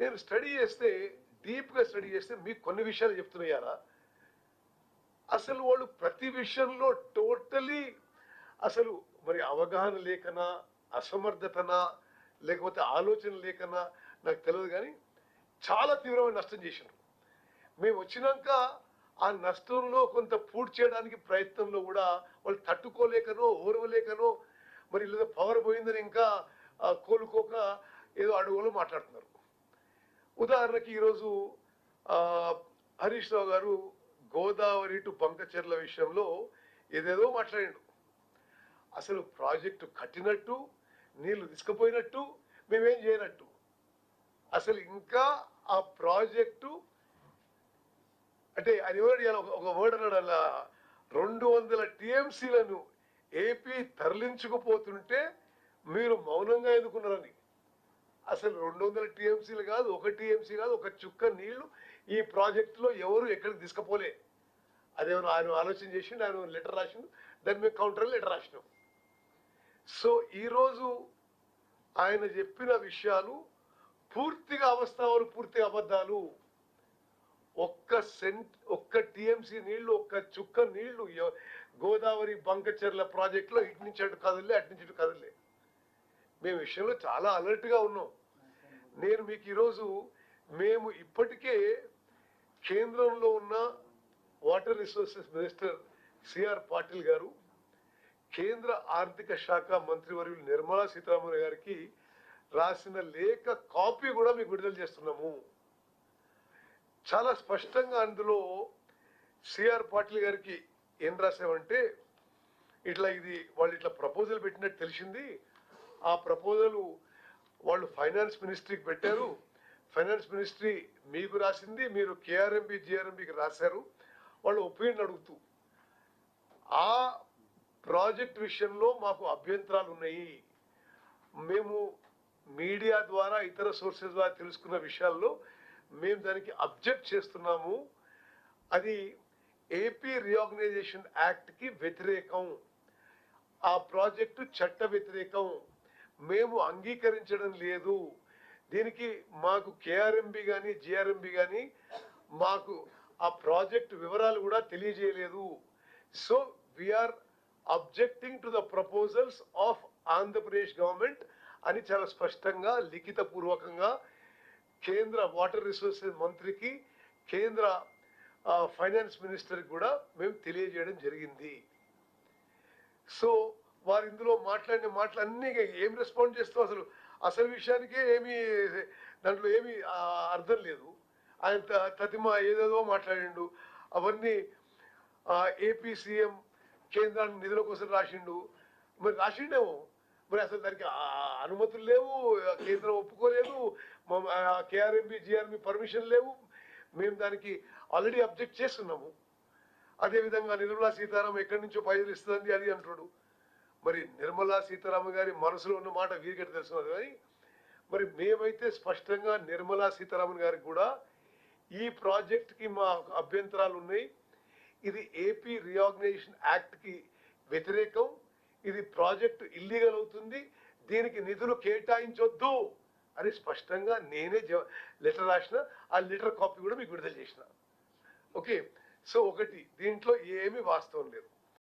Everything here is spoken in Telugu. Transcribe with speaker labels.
Speaker 1: నేను స్టడీ చేస్తే డీప్గా స్టడీ చేస్తే మీకు కొన్ని విషయాలు చెప్తున్నాయారా? అసలు వాళ్ళు ప్రతి విషయంలో టోటలీ అసలు మరి అవగాహన లేకనా అసమర్థతనా లేకపోతే ఆలోచన లేకనా నాకు తెలియదు కానీ చాలా తీవ్రమైన నష్టం చేసినారు. మేము వచ్చినాక ఆ నష్టంలో కొంత పూర్తి చేయడానికి ప్రయత్నంలో కూడా వాళ్ళు తట్టుకోలేకనో ఓర్వలేకనో మరి లేదా పవర్ పోయిందని ఇంకా కోలుకోక ఏదో అడుగులో మాట్లాడుతున్నారు. ఉదాహరణకి ఈరోజు హరీష్ రావు గారు గోదావరి టు పంకచర్ల విషయంలో ఏదేదో మాట్లాడిండు. అసలు ప్రాజెక్టు కట్టినట్టు నీళ్ళు తీసుకుపోయినట్టు మేమేం చేయనట్టు. అసలు ఇంకా ఆ ప్రాజెక్టు అంటే అది ఎవరు ఒక- ఒక వర్డ్ అన్నాడు అలా. రెండు వందల టీఎంసీలను ఏపీ తరలించుకుపోతుంటే మీరు మౌనంగా ఎదుకున్నారని. అసలు రెండు వందల టీఎంసీలు కాదు ఒక టీఎంసీ కాదు ఒక చుక్క నీళ్ళు ఈ ప్రాజెక్టులో ఎవరు ఎక్కడికి తీసుకపోలే. అదేమో ఆయన ఆలోచన చేసిండు ఆయన లెటర్ రాసిండు దాని మీద కౌంటర్ లెటర్ రాసినాం. సో ఈరోజు ఆయన చెప్పిన విషయాలు పూర్తిగా అవస్థావాలు పూర్తిగా అబద్ధాలు. ఒక్క సెంట్ ఒక్క టీఎంసీ నీళ్ళు ఒక్క చుక్క నీళ్ళు గోదావరి బంకచెర్ల ప్రాజెక్టులో ఇటు నుంచి అటు కదలే అటు నుంచి ఇటు కదలే మేము విషయంలో చాలా అలర్ట్గా ఉన్నాం. నేను మీకు ఈరోజు మేము ఇప్పటికే కేంద్రంలో ఉన్న water resources minister CR Patil గారు కేంద్ర ఆర్థిక శాఖ మంత్రివర్యులు నిర్మలా సీతారామన్ గారికి రాసిన లేఖ కాపీ కూడా మీకు విడుదల చేస్తున్నాము. చాలా స్పష్టంగా అందులో సిఆర్ పాటిల్ గారికి ఏం రాసామంటే ఇట్లా ఇది వాళ్ళు ఇట్లా ప్రపోజల్ పెట్టినట్టు తెలిసింది ఆ ప్రపోజల్ వాళ్ళు ఫైనాన్స్ మినిస్ట్రీకి పెట్టారు. ఫైనాన్స్ మినిస్ట్రీ మీకు రాసింది మీరు కేఆర్ఎంబి జిఆర్ఎంబికి రాశారు. వాళ్ళు ఒపీనియన్ అడుగుతూ ఆ ప్రాజెక్ట్ విషయంలో మాకు అభ్యంతరాలు ఉన్నాయి. మేము మీడియా ద్వారా ఇతర సోర్సెస్ ద్వారా తెలుసుకున్న విషయాల్లో మేము దానికి అబ్జెక్ట్ చేస్తున్నాము. అది ఏపీ రీఆర్గనైజేషన్ యాక్ట్కి వ్యతిరేకం. ఆ ప్రాజెక్టు చట్ట వ్యతిరేకం. మేము అంగీకరించడం లేదు. దీనికి మాకు కేఆర్ఎంబి కానీ జిఆర్ఎంబి కానీ మాకు ఆ ప్రాజెక్ట్ వివరాలు కూడా తెలియజేయలేదు. So we're objecting to the proposals of Andhra Pradesh government అని చాలా స్పష్టంగా లిఖిత పూర్వకంగా కేంద్ర వాటర్ రిసోర్సెస్ మంత్రికి కేంద్ర ఫైనాన్స్ మినిస్టర్కి కూడా మేము తెలియజేయడం జరిగింది. సో వారు ఇందులో మాట్లాడిన మాటలు అన్నీ ఏం రెస్పాండ్ చేస్తూ అసలు? అసలు విషయానికే ఏమీ దాంట్లో ఏమీ అర్థం లేదు. ఆయన తతిమ ఏదేదో మాట్లాడిండు. అవన్నీ ఏపీ సీఎం కేంద్రాన్ని నిధుల కోసం రాసిండు. మరి రాసిండేమో. మరి అసలు దానికి అనుమతులు లేవు. కేంద్రం ఒప్పుకోలేదు. కేఆర్ఎంబి జిఆర్ఎంబి పర్మిషన్ లేవు. మేము దానికి ఆల్రెడీ అబ్జెక్ట్ చేస్తున్నాము. అదేవిధంగా నిర్మలా సీతారామన్ ఎక్కడి నుంచో పైసలు ఇస్తుంది అది అంటాడు మరి నిర్మలా సీతారామన్ గారి మనసులో ఉన్న మాట వీరికటి తెలుసున్నది కానీ మరి మేమైతే స్పష్టంగా నిర్మలా సీతారామన్ గారికి కూడా ఈ ప్రాజెక్ట్కి మా అభ్యంతరాలు ఉన్నాయి. ఇది ఏపీ రీఆర్గనైజేషన్ యాక్ట్కి వ్యతిరేకం. ఇది ప్రాజెక్ట్ ఇల్లీగల్ అవుతుంది. దీనికి నిధులు కేటాయించొద్దు అని స్పష్టంగా నేనే లెటర్ రాసిన. ఆ లెటర్ కాపీ కూడా మీకు విడుదల చేసిన. ఓకే సో ఒకటి దీంట్లో ఏమీ వాస్తవం లేదు.